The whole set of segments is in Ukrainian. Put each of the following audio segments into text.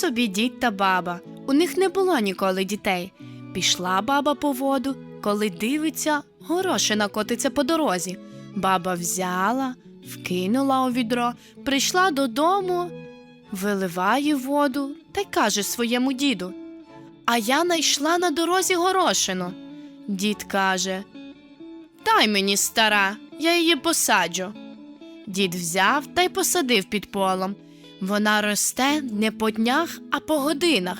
собі дід та баба. У них не було ніколи дітей. Пішла баба по воду, коли дивиться, горошина котиться по дорозі. Баба взяла, вкинула у відро, прийшла додому, виливає воду та й каже своєму діду. А я найшла на дорозі горошину. Дід каже: Дай мені стара, я її посаджу. Дід взяв та й посадив під полом. Вона росте не по днях, а по годинах,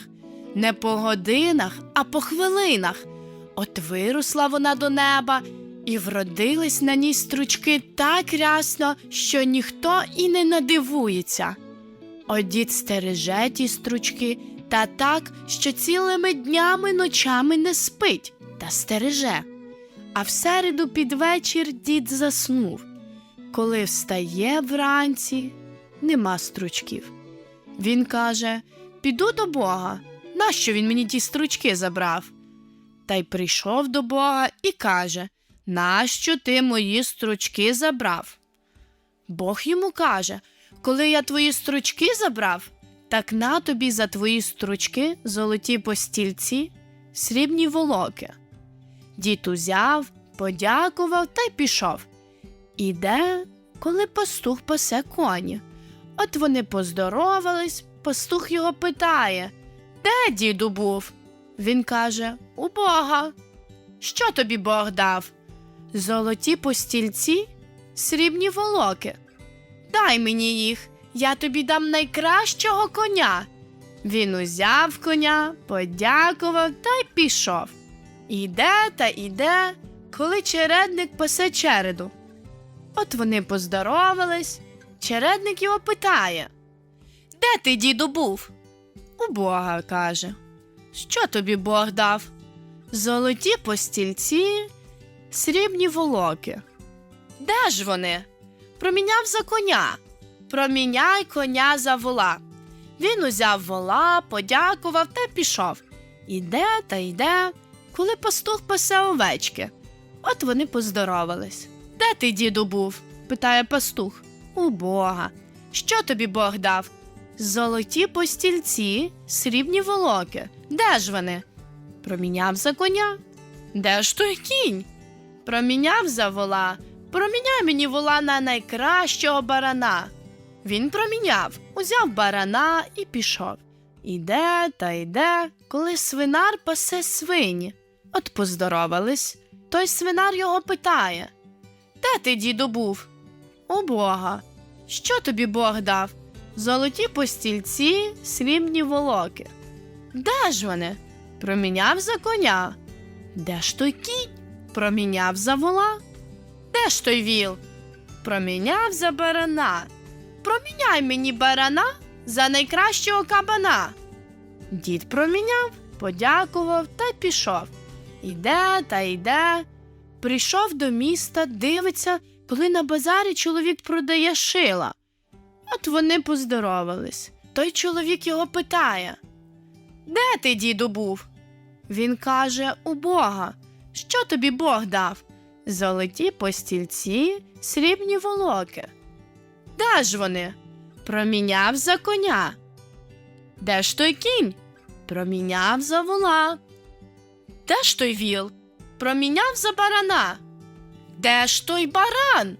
не по годинах, а по хвилинах. От виросла вона до неба, і вродились на ній стручки так рясно, що ніхто і не надивується. От дід стереже ті стручки та так, що цілими днями ночами не спить та стереже. А в середу під вечір дід заснув. Коли встає вранці, нема стручків. Він каже: Піду до Бога. Нащо він мені ті стручки забрав? Та й прийшов до Бога і каже: Нащо ти мої стручки забрав? Бог йому каже: Коли я твої стручки забрав, так на тобі за твої стручки золоті постільці, срібні волоки. Дід узяв, подякував та й пішов. Іде, коли пастух пасе коні. От вони поздоровались, пастух його питає Де діду був? Він каже У Бога. Що тобі Бог дав? Золоті постільці, срібні волоки. Дай мені їх, я тобі дам найкращого коня. Він узяв коня, подякував та й пішов. Іде та іде, коли чередник пасе череду. От вони поздоровались, чередник його питає Де ти, діду, був? У Бога каже. Що тобі Бог дав? Золоті постільці, срібні волоки. Де ж вони? Проміняв за коня. Проміняй коня за вола. Він узяв вола, подякував та пішов. Іде та йде, коли пастух пасе овечки. От вони поздоровались. Де ти, діду, був? питає пастух. У Бога. Що тобі Бог дав? Золоті постільці, срібні волоки. Де ж вони? Проміняв за коня. Де ж той кінь? Проміняв за вола. Проміняй мені вола на найкращого барана. Він проміняв, узяв барана і пішов. Іде та йде, коли свинар пасе свині. От поздоровались. Той свинар його питає Де ти, діду, був? У Бога. Що тобі Бог дав? Золоті постільці, срібні волоки. Де ж вони? Проміняв за коня. Де ж той кінь? Проміняв за вола. Де ж той віл? Проміняв за барана. Проміняй мені барана за найкращого кабана. Дід проміняв, подякував та й пішов. Іде та йде. Прийшов до міста, дивиться, коли на базарі чоловік продає шила. От вони поздоровались. Той чоловік його питає Де ти, діду, був? Він каже у Бога. Що тобі Бог дав? Золоті постільці, срібні волоки. Де ж вони? Проміняв за коня. Де ж той кінь? Проміняв за вола. Де ж той віл? Проміняв за барана. Де ж той баран?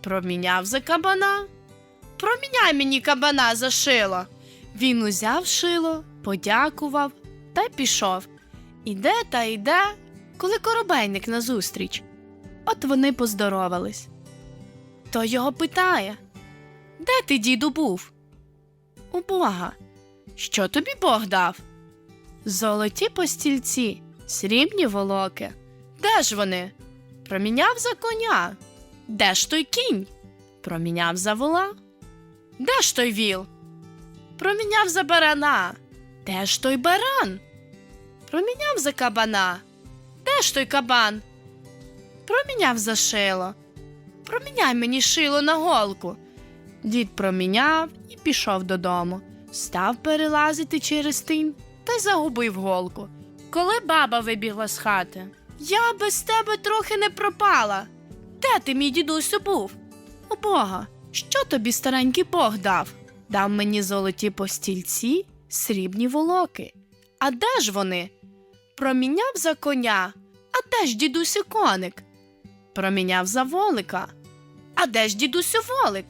Проміняв за кабана. Проміняй мені кабана за шило. Він узяв шило, подякував та пішов. Іде та йде, коли коробейник назустріч. От вони поздоровались. То його питає Де ти, діду, був? У Бога. Що тобі Бог дав? Золоті постільці, срібні волоки. Де ж вони? Проміняв за коня. Де ж той кінь? Проміняв за вола. Де ж той віл? Проміняв за барана. Де ж той баран? Проміняв за кабана. Де ж той кабан? Проміняв за шило. Проміняй мені шило на голку. Дід проміняв і пішов додому. Став перелазити через тин та загубив голку. Коли баба вибігла з хати, я без тебе трохи не пропала. Де ти, мій дідусю, був? У Бога, що тобі старенький Бог дав? Дав мені золоті постільці, срібні волоки. А де ж вони? Проміняв за коня. А де ж дідусю коник? Проміняв за волика. А де ж дідусю волик?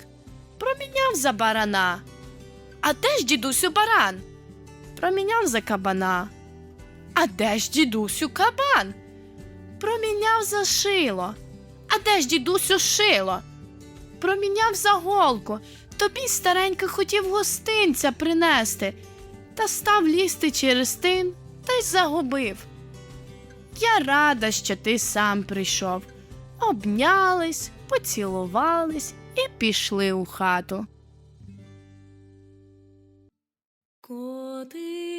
Проміняв за барана. А де ж дідусю баран? Проміняв за кабана. А де ж дідусю кабан? Проміняв за шило. А де ж дідусю шило? Проміняв за голку. Тобі старенька хотів гостинця принести, та став лізти через тин та й загубив. Я рада, що ти сам прийшов. Обнялись, поцілувались і пішли у хату. Коти